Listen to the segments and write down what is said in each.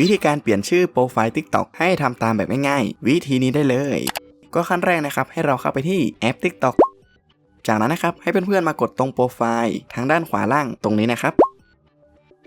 วิธีการเปลี่ยนชื่อโปรไฟล์ TikTok ให้ทำตามแบบง่ายๆ วิธีนี้ได้เลย ก็ขั้นแรกนะครับให้เราเข้าไปที่แอป TikTok จากนั้นนะครับให้เพื่อนๆมากดตรงโปรไฟล์ทางด้านขวาล่างตรงนี้นะครับ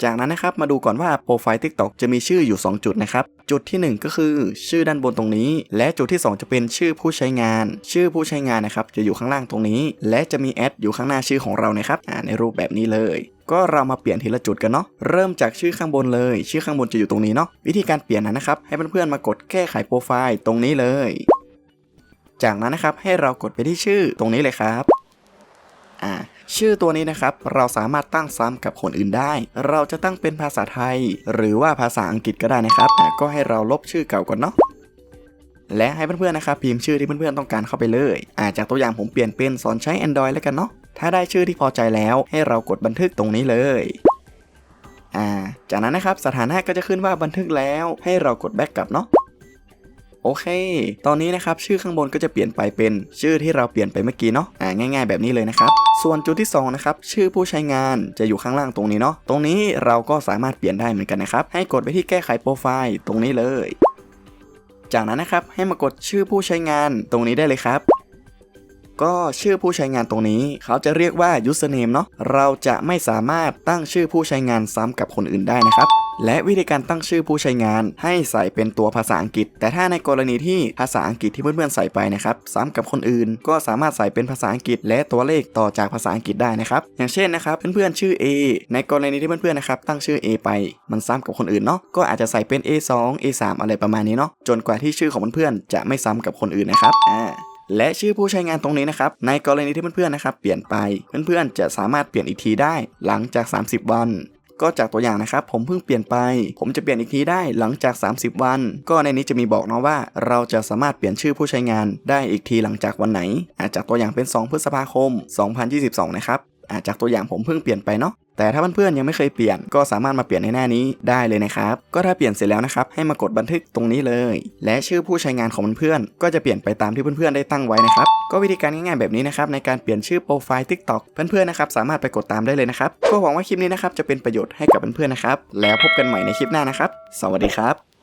จากนั้นนะครับมาดูก่อนว่าโปรไฟล์ TikTok จะมีชื่ออยู่ 2 จุดนะครับ จุดทีหนึ่1 ก็คือชื่อด้านบนตรงนี้ และจุดที่ 2 จะเป็นชื่อผู้ใช้งาน ชื่อผู้ใช้งานนะครับจะอยู่ข้างล่างตรงนี้ และจะมีแอดอยู่ข้างหน้าชื่อของเรานะครับในรูปแบบนี้เลย ก็เรามาเปลี่ยนทีละจุดกันเนาะเริ่มจากชื่อข้างบนเลย ชื่อข้างบนจะอยู่ตรงนี้เนาะวิธีการเปลี่ยนนะครับ ให้เพื่อนๆมากดแก้ไขโปรไฟล์ตรงนี้เลย จากนั้นนะครับให้เรากดไปที่ชื่อตรงนี้เลยครับอ่าชื่อตัวนี้นะครับ เราสามารถตั้งซ้ำกับคนอื่นได้ เราจะตั้งเป็นภาษาไทย หรือว่าภาษาอังกฤษก็ได้นะครับอ่ก็ให้เราลบชื่อเก่าก่อนเนาะและให้เพื่อนๆนะครับพิมพ์ชื่อที่เพื่อนๆต้องการเข้าไปเลยอาจากตัวอย่างผมเปลี่ยนเป็นสอนใช้ Android แล้วกันเนาะ ถ้าได้ชื่อที่พอใจแล้ว ให้เรากดบันทึกตรงนี้เลยอ่าจากนั้นนะครับสถานะก็จะขึ้นว่าบันทึกแล้วให้เรากดแบ็กกลับเนาะโอเค ตอนนี้นะครับชื่อข้างบนก็จะเปลี่ยนไปเป็นชื่อที่เราเปลี่ยนไปเมื่อกี้เนาะอ่าง่าย ๆแบบนี้เลยนะครับ ส่วนจุดที่2นะครับชื่อผู้ใช้งานจะอยู่ข้างล่างตรงนี้เนาะตรงนี้เราก็สามารถเปลี่ยนได้เหมือนกันนะครับ ให้กดไปที่แก้ไขโปรไฟล์ตรงนี้เลย จากนั้นนะครับให้มากดชื่อผู้ใช้งานตรงนี้ได้เลยครับ ก็ชื่อผู้ใช้งานตรงนี้ เขาจะเรียกว่า username เนาะเราจะไม่สามารถตั้งชื่อผู้ใช้งานซ้ำกับคนอื่นได้นะครับและวิธีการตั้งชื่อผู้ใช้งานให้ใส่เป็นตัวภาษาอังกฤษ แต่ถ้าในกรณีที่ภาษาอังกฤษที่เพื่อนๆใส่ไปนะครับซ้ำกับคนอื่น ก็สามารถใส่เป็นภาษาอังกฤษ และตัวเลขต่อจากภาษาอังกฤษได้นะครับอย่างเช่นนะครับเพื่อนๆชื่อ A ในกรณีที่เพื่อนๆนะครับตั้งชื่อ A ไป มันซ้ำกับคนอื่นเนาะก็อาจจะใส่เป็น A2 A3 อะไรประมาณนี้เนาะจนกว่าที่ชื่อของเพื่อนๆจะไม่ซ้ำกับคนอื่นนะครับอ่า และชื่อผู้ใช้งานตรงนี้นะครับ ในกรณีที่เพื่อนๆนะครับเปลี่ยนไป เพื่อนๆจะสามารถเปลี่ยนอีกทีได้หลังจาก 30 วันก็จากตัวอย่างนะครับ ผมเพิ่งเปลี่ยนไป ผมจะเปลี่ยนอีกทีได้หลังจาก 30 วัน ก็ในนี้จะมีบอกเนาะว่า เราจะสามารถเปลี่ยนชื่อผู้ใช้งานได้อีกทีหลังจากวันไหนอาจจากตัวอย่างเป็น 2 พฤษภาคม 2022 นะครับอาจจากตัวอย่างผมเพิ่งเปลี่ยนไปเนาะ แต่ถ้าเพื่อนๆยังไม่เคยเปลี่ยนก็สามารถมาเปลี่ยนในหน้านี้ได้เลยนะครับ ก็ถ้าเปลี่ยนเสร็จแล้วนะครับให้มากดบันทึกตรงนี้เลย และชื่อผู้ใช้งานของเพื่อนๆก็จะเปลี่ยนไปตามที่เพื่อนๆได้ตั้งไว้นะครับ ก็วิธีการง่ายๆแบบนี้นะครับในการเปลี่ยนชื่อโปรไฟล์ TikTok เพื่อนๆนะครับสามารถไปกดตามได้เลยนะครับก็หวังว่าคลิปนี้นะครับจะเป็นประโยชน์ให้กับเพื่อนๆนะครับแล้วพบกันใหม่ในคลิปหน้านะครับ สวัสดีครับ